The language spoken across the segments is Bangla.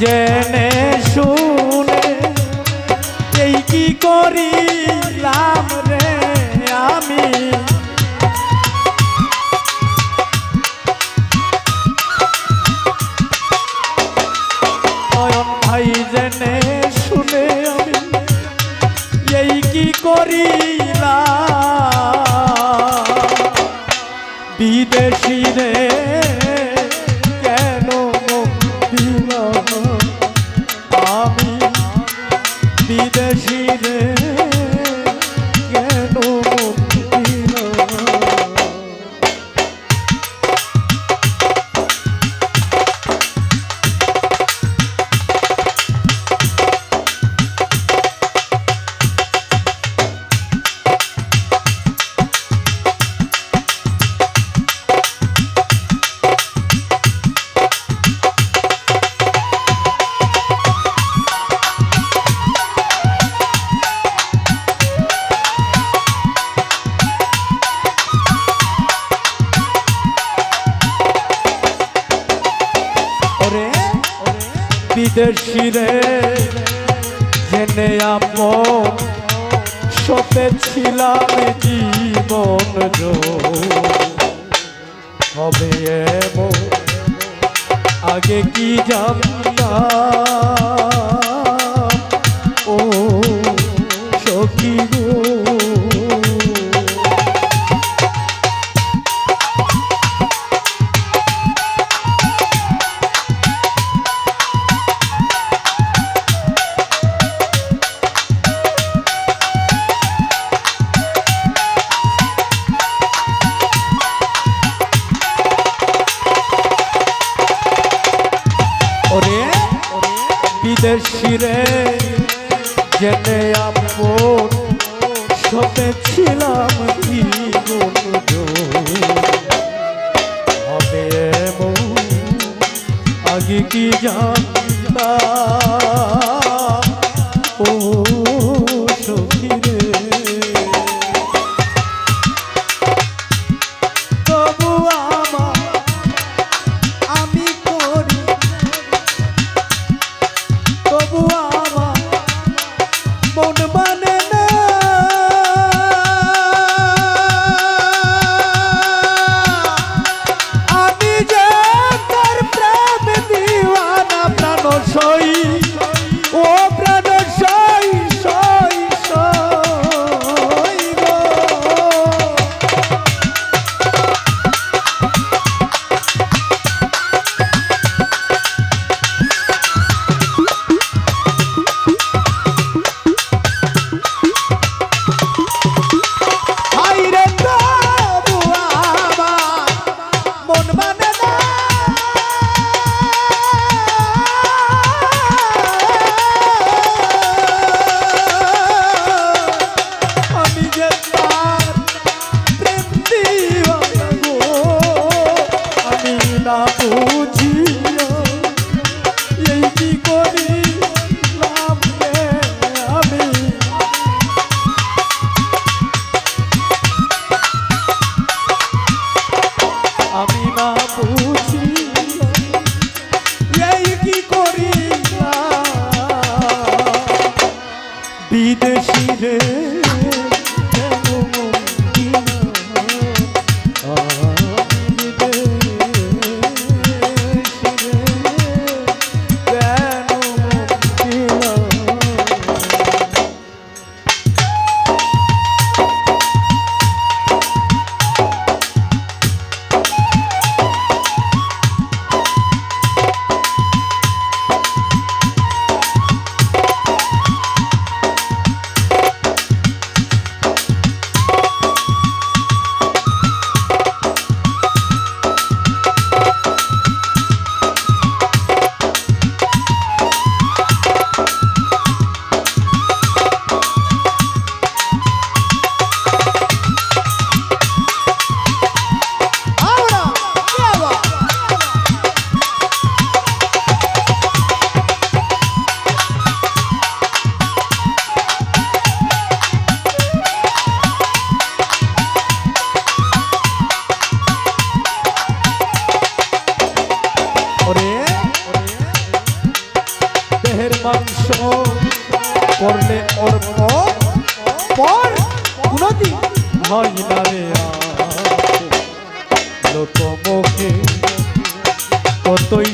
জেনে শিরে জেনে আপন সতে ছিলাম জীবন হবে এমন আগে কি জানতাম? আমি না বুঝি। এই কি করি বিদেশি রে। কতই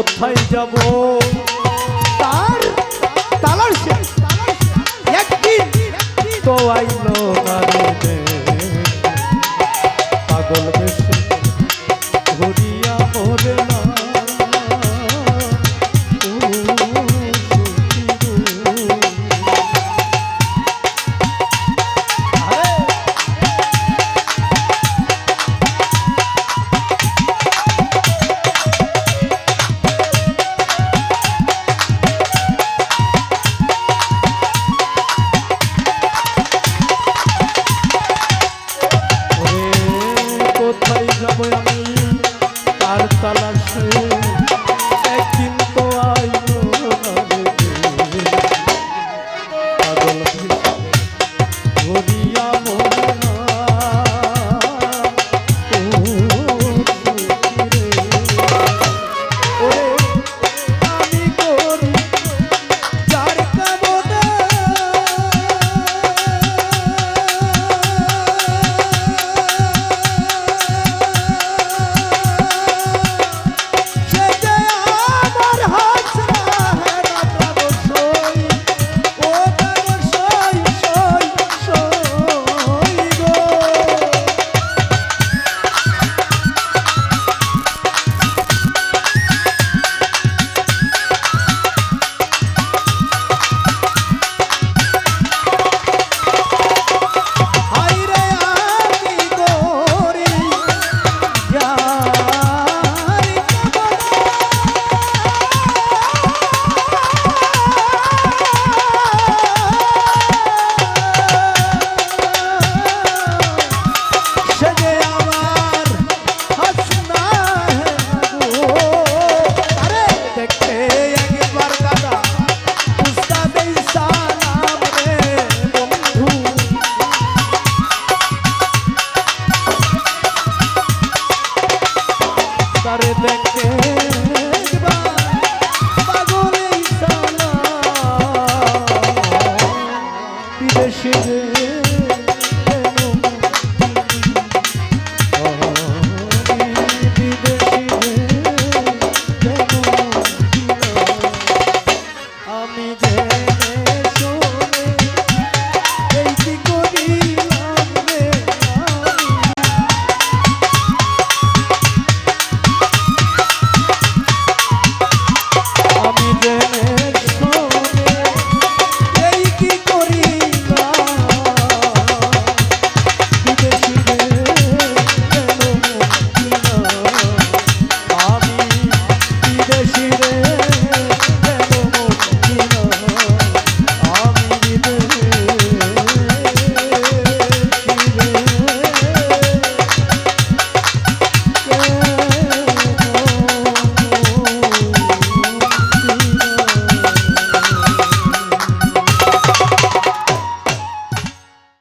কোথায় যাব? তার তালার শেষ একদিন তো আইব তারে দেখতে